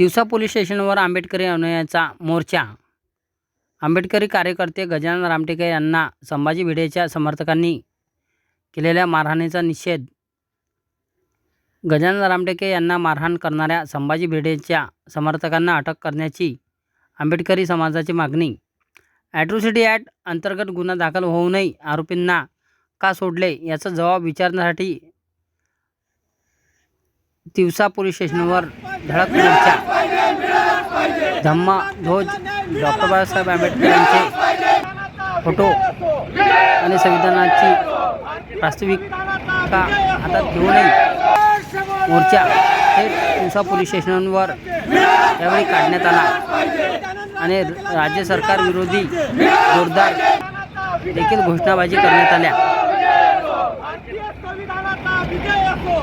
Tiwasa police स्टेशनवर आंबेडकरी अनुयायांचा मोर्चा. आंबेडकरी कार्यकर्ते गजानन रामटेके यांना संभाजी भिडेच्या समर्थकांनी केलेल्या मारहाणीचा निषेध. गजानन रामटेके यांना मारहाण करणाऱ्या संभाजी भिडेच्या समर्थकांना अटक करण्याची आंबेडकरी समाजाची मागणी. ॲट्रोसिटी ॲक्ट अंतर्गत गुन्हा दाखल होऊनही आरोपींना का सोडले याचा जबाब विचारण्यासाठी तिवसा पोलीस स्टेशनवर धडक मोर्चा. धम्मा ध्वज डॉक्टर बाबासाहेब आंबेडकर यांचे फोटो आणि संविधानाची वास्तविकता हातात घेऊनही मोर्चा हे तिवसा पोलीस स्टेशनवर यावेळी काढण्यात आला. आणि राज्य सरकार विरोधी जोरदार देखील घोषणाबाजी करण्यात आल्या भारतीय संविधानाचा विजय असो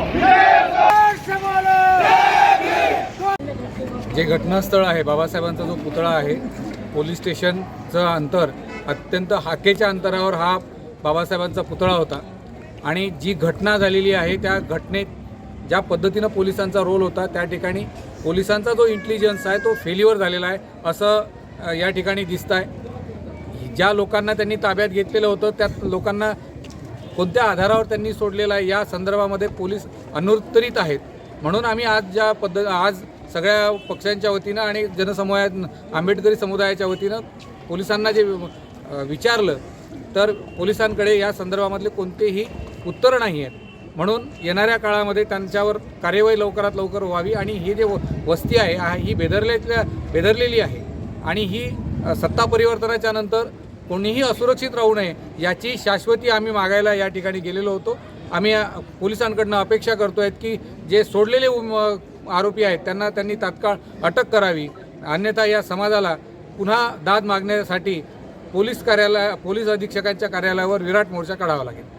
जे घटनास्थळ आहे बाबासाहेबांचा जो पुतळा आहे पोलीस स्टेशनचं अंतर अत्यंत हाकेच्या अंतरावर हा बाबासाहेबांचा पुतळा होता. आणि जी घटना झालेली आहे त्या घटनेत ज्या पद्धतीनं पोलिसांचा रोल होता त्या ठिकाणी पोलिसांचा जो इंटेलिजन्स आहे तो फेल्युअर झालेला आहे असं या ठिकाणी दिसतं आहे ज्या लोकांना त्यांनी ताब्यात घेतलेलं होतं त्या लोकांना कोणत्या आधारावर त्यांनी सोडलेलं आहे या संदर्भामध्ये पोलीस अनुत्तरित आहेत. म्हणून आम्ही आज ज्या पद्धत आज सगळ्या पक्षांच्या वतीनं आणि जनसमुदायात आंबेडकरी समुदायाच्या वतीनं पोलिसांना जे विचारलं तर पोलिसांकडे या संदर्भामधले कोणतेही उत्तरं नाही आहेत. म्हणून येणाऱ्या काळामध्ये त्यांच्यावर कार्यवाही लवकरात लवकर व्हावी आणि ही जे व- वस्ती आहे हा- ही बेदरल्यातल्या बेदरलेली आहे आणि ही सत्ता परिवर्तनाच्या नंतर कोणीही असुरक्षित राहू नये याची शाश्वती आम्ही मागायला या ठिकाणी गेलेलो होतो. आम्ही पोलिसांकडनं अपेक्षा करतो आहेत की जे सोडलेले आरोपी आहेत त्यांना त्यांनी तात्काळ अटक करावी. अन्यथा या समाजाला पुन्हा दाद मागण्यासाठी पोलीस कार्यालय पोलीस अधीक्षकांच्या कार्यालयावर विराट मोर्चा काढावा लागेल.